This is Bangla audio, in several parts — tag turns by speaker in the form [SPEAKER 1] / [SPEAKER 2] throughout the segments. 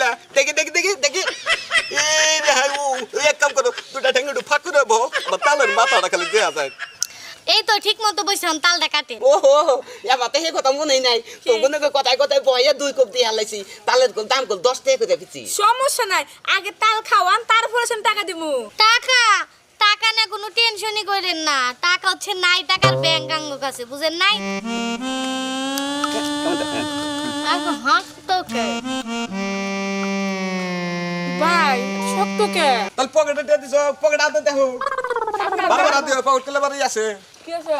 [SPEAKER 1] বেলা দেখি দেখি দেখি দেখি। এই রে হাই ও এক কাম করো দুটা ঠ্যাং একটু ফাঁক বহ তালের মাথাটা খালি দেয়া যায়।
[SPEAKER 2] এই তো ঠিক মতো বসছিলাম তালটা কাটে
[SPEAKER 1] ও হো এমাতে সেই কথা মনে নাই। তো মনে করে কথায় কথায় বয়ে দুই কোপ দিয়ে হালাইছি তালের কোপ দাম কোপ দশ টাকা করে দিচ্ছি
[SPEAKER 3] সমস্যা নাই আগে তাল খাওয়ান তারপরে আমি টাকা দিমু।
[SPEAKER 2] টাকা? টাকা না কোনো টেনশনই করেন না। টাকা হচ্ছে নাই টাকার ব্যাংক আঙ্গ কাছে বুঝেন নাই? এখন হাঁক তোকে
[SPEAKER 3] ভাই সত্য কে?
[SPEAKER 1] তাহলে পকেটে দিয়ে দিছ পকেট হাতে দেখো। বারবার হাতে পকেট করলে বারই আছে।
[SPEAKER 3] কি আছে?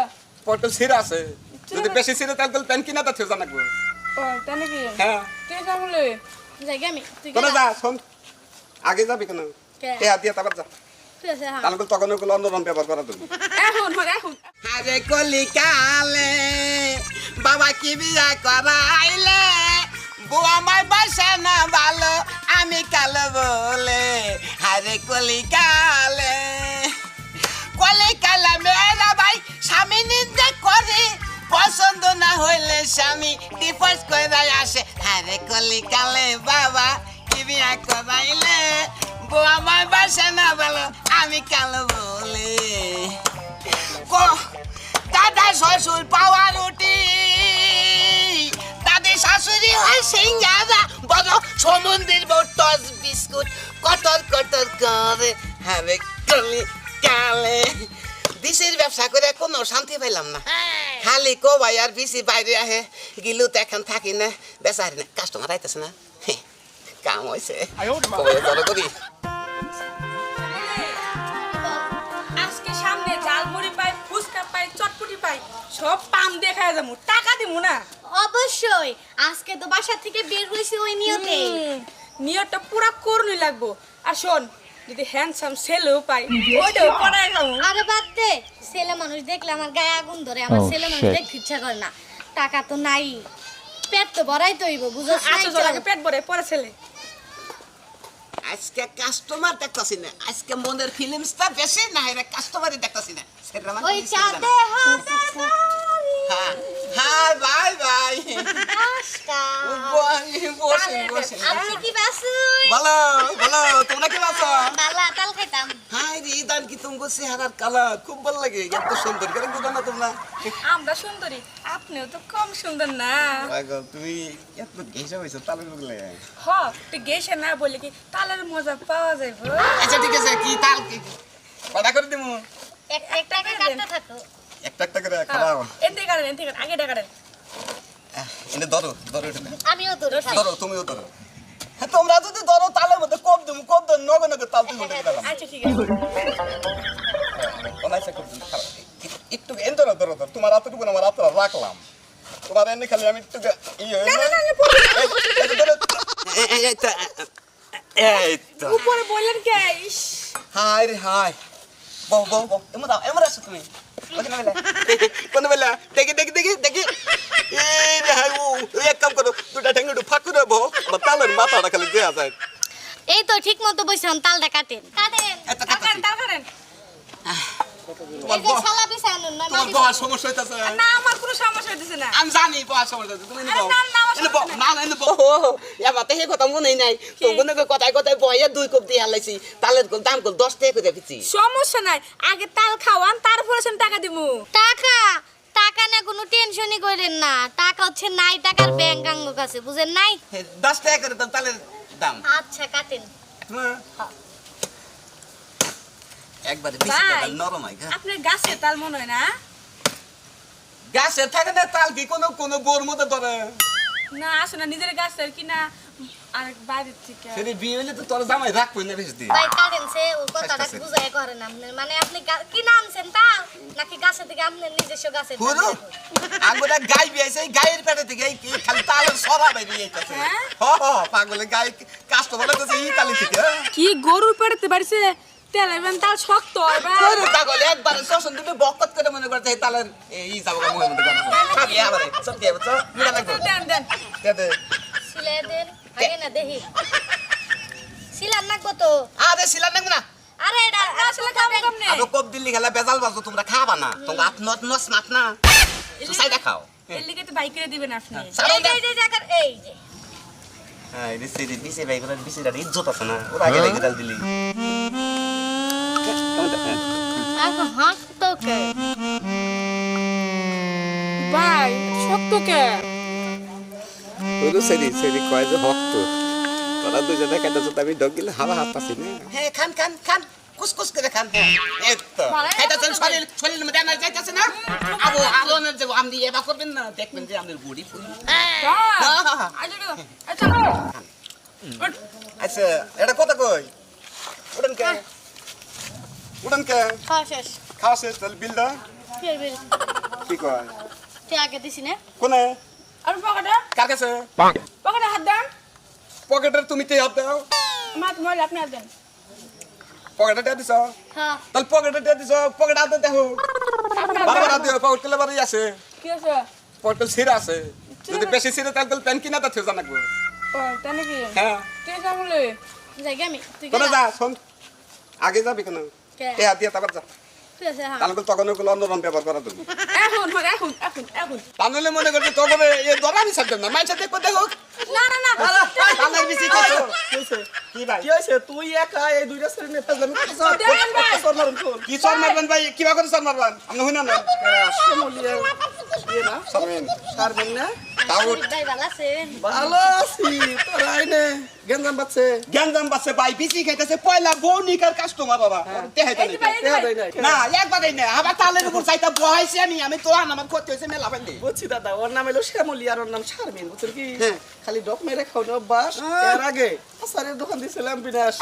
[SPEAKER 1] পকেটে ছিঁড়ে আছে। যদি বেশি ছিঁড়ে তাহলে তাহলে প্যান কিনা তাতে জানাব
[SPEAKER 3] ও তাই নাকি
[SPEAKER 1] হ্যাঁ।
[SPEAKER 3] কে সামলে
[SPEAKER 2] জায়গা আমি তুই
[SPEAKER 1] কোনে যা শোন। আগে যাবি কেন?
[SPEAKER 2] কে?
[SPEAKER 1] এ হাত দিয়ে তারপর যা।
[SPEAKER 2] হ্যাঁ।
[SPEAKER 1] তাহলে তখন ওগুলো অন্যরকম ব্যবহার করা তুমি
[SPEAKER 3] এখন এখন
[SPEAKER 1] আরে কলিকালে বাবা কি বিয়া করাইলে? বুয়া মাই বাসা না ভালো আমি কালো বলে, আরে কলিকালে। কলিকালে মেয়েরা ভাই, স্বামী নিন্দে করে। পছন্দ না হইলে স্বামী ডিভোর্স করে আসে। আরে কলিকালে বাবা কি বিয়া করাইলে বুয়া মাই বাসা না ভালো আমি কালো বলে। দাদা শ্বশুর পাওয়া হয় সিঙ্গারা বড় সমুদ্রের বউ টস বিস্কুট কটর কটর করে হবে কলি কালে। দিশের ব্যবসা করে কোনো শান্তি পাইলাম না। খালি কো ভাই আর বিসি বাইরে আহে। গিলু তো এখন থাকি না। বেচারি না কাস্টমার আইতেছে না। কাম হয়েছে করি।
[SPEAKER 3] সামনে জালমুড়ি পাই ফুচকা পাই চটপটি পাই সব পাম দেখায় যাব। টাকা দিমু না।
[SPEAKER 2] অবশ্যই। আজকে তো বাসা থেকে বের হয়েছি ওই নিয়তে।
[SPEAKER 3] নিয়তটা পুরা করুনি লাগবো। আর শোন যদি হ্যান্ডসাম ছেলেও পাই ওইটাও পড়ায় যাব
[SPEAKER 2] আরে বাদ দে ছেলে মানুষ দেখলে আমার গায়ে আগুন ধরে আমার
[SPEAKER 4] Oh,
[SPEAKER 2] ছেলে মানুষ. দেখতে ইচ্ছা করে না। টাকা তো নাই। পেট তো ভরাই তো হইব বুঝছ?
[SPEAKER 3] আচ্ছা চল আগে পেট ভরে পরে ছেলে।
[SPEAKER 1] আজকে কাস্টমার দেখতাছি না। আজকে মনের ফিল্মসটা বেশি না এরা কাস্টমারই দেখতাছি না।
[SPEAKER 2] ওই। চাঁদে হাতে
[SPEAKER 1] হ্যাঁ। হ্যাঁ বাই বাই বসে বসে
[SPEAKER 2] আপনি কি বাসুই?
[SPEAKER 1] বলো বলো তোমরা কি আছো
[SPEAKER 2] বালা তাল খাইতাম।
[SPEAKER 1] হাই রে দান কি তুমি চেহারার কালা। খুব ভালো লাগে এত সুন্দর করে বুঝো না তোমরা।
[SPEAKER 3] আমরা সুন্দরী আপনিও তো কম সুন্দর না।
[SPEAKER 1] তুমি এত ঘেসে হয়েছো তালে বুঝলে
[SPEAKER 3] হ তুই গেছে না বলে কি তালের মজা পাওয়া যায়
[SPEAKER 1] আচ্ছা ঠিক আছে কি তাল কি? কটা করে দিমু।
[SPEAKER 2] এক এক টাকা কাটতে থাকো।
[SPEAKER 1] একটা একটা করে খাওয়াও।
[SPEAKER 3] এনতে কাটেন এনতে কাটেন আগে কাটেন।
[SPEAKER 1] এনে ধরো ধরো
[SPEAKER 2] আমিও তো
[SPEAKER 1] ধরো তুমিও ধরো। হ্যাঁ তোমরা যদি ধরো তালের মধ্যে কম দিমু কম দেন নগে নগে তাল তুমি উঠে গেলাম
[SPEAKER 3] আচ্ছা ঠিক আছে।
[SPEAKER 1] অনাইসা। একটু এন ধরো ধরো ধরো। তোমার হাতটুকু আমার হাতটা রাখলাম। তোমার এনে খালি আমি একটু ইয়ে এই তো
[SPEAKER 3] উপরে বললেন কে?
[SPEAKER 1] হাই রে হাই বউ বউ বউ এমন দাও এমন আসো তুমি? কোন বেলা কোন বেলা দেখি দেখি দেখি দেখি এই রে হাই ও এই এক কাম করো দুটা ঠ্যাং একটু ফাঁক করে বহ আমার তালের মাথাটা খালি দেয়া যায়
[SPEAKER 2] এই তো ঠিক মতো বসছিলাম তালটা কাটেন কাটেন
[SPEAKER 1] এত
[SPEAKER 3] তাল কাটেন তাল
[SPEAKER 1] আমি জানি মনে মনে কথায় কথায় বয়ে দুই কোপ দিয়ে হালাইছি তালের দাম দশ টাকা করে
[SPEAKER 3] সমস্যা নাই আগে তাল খাওয়ান দিমু।
[SPEAKER 2] টাকা? টাকা না কোনো টেনশনই করেন না। টাকা হচ্ছে নাই টাকার ব্যাংক আঙ্গ কাছে বুঝেন নাই?
[SPEAKER 1] দশ টাকা করে দাম তালের দাম।
[SPEAKER 2] আচ্ছা কাটেন।
[SPEAKER 1] একবারে বেশি। টাকা নরম হয়।
[SPEAKER 3] আপনার গাছে তাল মনে হয় না?
[SPEAKER 1] গাছে থাকে না তাল কি? কোনো কোনো বোর মধ্যে ধরে।
[SPEAKER 3] না আসো না নিজের গাছের কিনা আর বাইরের থেকে।
[SPEAKER 1] সেটি বিয়ে হইলে তো তোর জামাই রাখবই না বেশি দিন
[SPEAKER 2] ভাই কাটেন সে ও কথাটা। বুঝাই আপনি মানে আপনি কি নামছেন নাকি গাছে থেকে আপনার নিজস্ব গাছের
[SPEAKER 1] পুরো
[SPEAKER 2] দেখুন?
[SPEAKER 1] গাই বিয়েছে গায়ের পেটে থেকে এই এই খালি তালের সরা বাইরে যাইতেছে।
[SPEAKER 3] হ্যাঁ?
[SPEAKER 1] হ হ পাগলে গাই কাস্টমার লাগতেছে এই তালি থেকে হ্যাঁ?
[SPEAKER 3] কি গরুর পেড়তে পারিছে তেল শক্ত
[SPEAKER 1] পাগলে একবার শোষণ তুমি বকত করে মনে করতে তালের এই যাব গা মুখের খাবি আবার সব বুঝছ মিলা লাগবে
[SPEAKER 3] দেন দেন।
[SPEAKER 1] দে দে।
[SPEAKER 2] সিলাই দেন আগে না দেখি। সিলার নাকবো তো
[SPEAKER 1] আরে সিলা নাকবে না।
[SPEAKER 2] আরে এটা
[SPEAKER 3] আসলে কাম কামনে?
[SPEAKER 1] আরও কব দিল্লি খেলা বেজাল বাজো তোমরা খাবা না। তোমরা আট নট নস মাত না। সুসাইডা খাও।
[SPEAKER 3] এর লিগে তো বাইক করে দিবেন আপনি।
[SPEAKER 2] এই যে, এই যে জায়গার এই যে।
[SPEAKER 1] হ্যাঁ রে সেরি বিসি ভাই করে বিসি রাতে ইজ্জত আছে না। ওরা আগে রেখে দাল দিলি
[SPEAKER 2] এখন হাসতো কে?
[SPEAKER 3] ভাই শক্ত কে?
[SPEAKER 4] ওই সেরি সেরি কয় যে হক্ত তোরা দুজনে কেটে তো আমি ডগ গেলে হাওয়া হাত পাচ্ছি না
[SPEAKER 1] হ্যাঁ খান খান খান কুসকুস করে খান এই তো খাইতেছেন শরীর শরীরের মধ্যে আমার যাইতেছে না আবো আলোনের যে আমদি এবার করবেন না দেখবেন যে আমাদের বুড়ি ফুল
[SPEAKER 3] আচ্ছা
[SPEAKER 4] আচ্ছা এটা কথা কই উড়ন কে উড়ন কে
[SPEAKER 2] খাওয়া শেষ
[SPEAKER 4] খাওয়া শেষ তাহলে বিল দাও কি কয়
[SPEAKER 2] আগে দিছি না
[SPEAKER 4] কোনে
[SPEAKER 3] আর পকেটে
[SPEAKER 4] কার কাছে
[SPEAKER 3] পকেটে হাত দেন
[SPEAKER 4] পকেটের তুমি তে হাত দাও।
[SPEAKER 3] মাত মহিলা আপনি হাত দেন
[SPEAKER 4] পকেটে তে দিছ?
[SPEAKER 2] হ্যাঁ
[SPEAKER 4] তাহলে পকেটে তে দিছ পকেট হাতে দেখো বারবার হাত দিও পকেট কেলে বারই আছে।
[SPEAKER 3] কি আছে?
[SPEAKER 4] পকেট ছিঁড়া আছে। যদি বেশি ছিঁড়ে তাহলে তাহলে প্যান কিনা তা থেউ জানাকবো
[SPEAKER 3] তাই নাকি?
[SPEAKER 4] হ্যাঁ
[SPEAKER 2] যাই আমি তুই
[SPEAKER 4] যা শোন আগে যাবি কেন
[SPEAKER 2] কে?
[SPEAKER 4] হাত দিয়ে তারপর যা।
[SPEAKER 2] হ্যাঁ
[SPEAKER 4] তাহলে তখন ওগুলো অন্যরকম ব্যবহার করা তুমি
[SPEAKER 3] এখন এখন এখন এখন
[SPEAKER 4] তাহলে মনে করছি তখন এ ধরা আমি ছাড়তাম না মাইসা দেখব দেখো
[SPEAKER 3] না না না
[SPEAKER 4] কানের বেশি কি ভাই
[SPEAKER 5] কি হয়েছে তুই একা এই দুইটা
[SPEAKER 3] ভাই।
[SPEAKER 4] কি সর মারবেন ভাই কিবা করে সর মারবেন আপনি হইনা না সরবেন
[SPEAKER 5] সারবেন না
[SPEAKER 4] তাও
[SPEAKER 2] ভালো
[SPEAKER 5] ভালো আছি তোর আইনে গেঞ্জাম পাচ্ছে
[SPEAKER 4] গ্যাঞ্জাম বাসে ভাই বিসি খাইতেছে পয়লা বউনিকার কাস্টমার বাবা নাই না একবারই না আবার তালের উপর চাইতা বহাইছে আমি আমি তো আন আমার ক্ষতি হয়েছে মেলা বান্ধি
[SPEAKER 5] বুঝছি দাদা ওর নাম এলো শ্যামলি আর ওর নাম শারমিন বুঝছেন কি
[SPEAKER 4] হ্যাঁ।
[SPEAKER 5] খালি ডক মেরে খাওয়ানো অভ্যাস এর আগে আসারের দোকান দিছিলাম বিনাশ।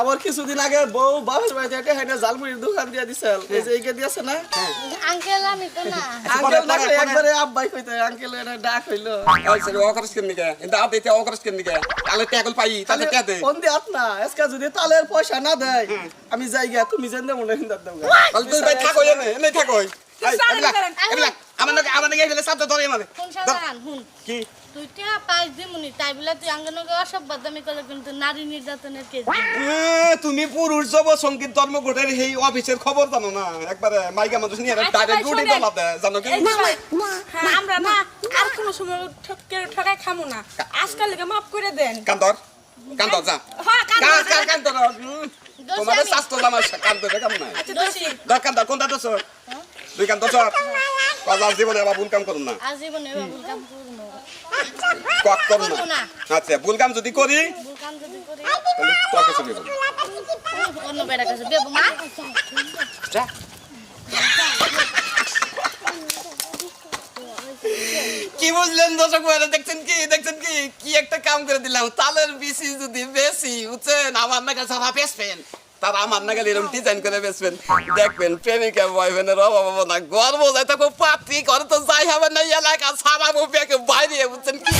[SPEAKER 5] আবার কিছুদিন আগে বউ বাপের বাড়িতে একটা হাইনা জালমুড়ির দোকান দিয়ে দিছিল। এই যে এইকে দিয়েছে না?
[SPEAKER 2] আঙ্কেল আমি তো না।
[SPEAKER 5] আঙ্কেল ডাকলে
[SPEAKER 4] পরে।
[SPEAKER 5] একবারে আব্বাই কইতে আঙ্কেল এটা ডাক হইল।
[SPEAKER 4] ওই সে অকরস কেন নিকে এটা আতে তে অকরস কেন নিকে তাহলে ট্যাকল পাই তাহলে কে দে।
[SPEAKER 5] ফোন দিয়ে আত না আজকে যদি তালের পয়সা না দেয় আমি যাই গিয়া তুমি মনে হিন্দার দাও
[SPEAKER 4] তাহলে তুই ভাই থাকো এনে এনে থাকো। এই আমার নাকি আমার নাকি এগুলো সাথে ধরে মানে
[SPEAKER 2] কোন সাজান হুন
[SPEAKER 4] কি?
[SPEAKER 2] তুই টিয়া পাঁচ দিমুনি তাই বলে তুই আঙ্গনকে অসভ্যতামি করলে কিন্তু নারী নির্যাতনের কেস
[SPEAKER 4] তুমি পুরুষ যব সংগীত ধর্মঘটের সেই অফিসের খবর জানো না? একবারে মাইকা মানুষ নিয়ে
[SPEAKER 3] আচ্ছা,
[SPEAKER 4] ডাইরেক্ট জানো কি?
[SPEAKER 3] হ্যাঁ, আমরা না আর কোনো সময় ঠকে ঠকাই খামো না। আজকাল লেগে মাফ করে দেন।
[SPEAKER 4] কান্দর কান্দর যা।
[SPEAKER 3] হ্যাঁ
[SPEAKER 4] কান
[SPEAKER 3] কান
[SPEAKER 4] কান কান্দর? তোমাদের স্বাস্থ্য জামার কান্দর কেমন নাই
[SPEAKER 3] আচ্ছা
[SPEAKER 4] কোনটা দোষ? দুই কান্দর চর কজার আবার ভুল কাম করুন না।
[SPEAKER 2] আজীবনে ভুল কাম করব
[SPEAKER 4] কক করুন না।
[SPEAKER 2] না।
[SPEAKER 4] আচ্ছা ভুল কাম যদি করি
[SPEAKER 2] ভুল কাম যদি করি।
[SPEAKER 4] তাহলে তোকে চলে যাব
[SPEAKER 2] অন্য বেড়া কাছে দেবো মা।
[SPEAKER 4] যা। কি বুঝলেন দর্শক ভাইরা দেখছেন কি? দেখছেন কি? কি একটা কাম করে দিলাম। তালের বিসি যদি বেশি বুঝছেন? আমার নাকা সারা বেচবেন তারা আমার নাগাল এরকম ডিজাইন করে বেচবেন। দেখবেন প্রেমিকা বয়ফ্রেন্ডের অভাব হবে না, গর্ব যাই থাকো পাত্রী করে তো যাই হবে না এলাকা সারা মুখে বাইরে বুঝছেন কি?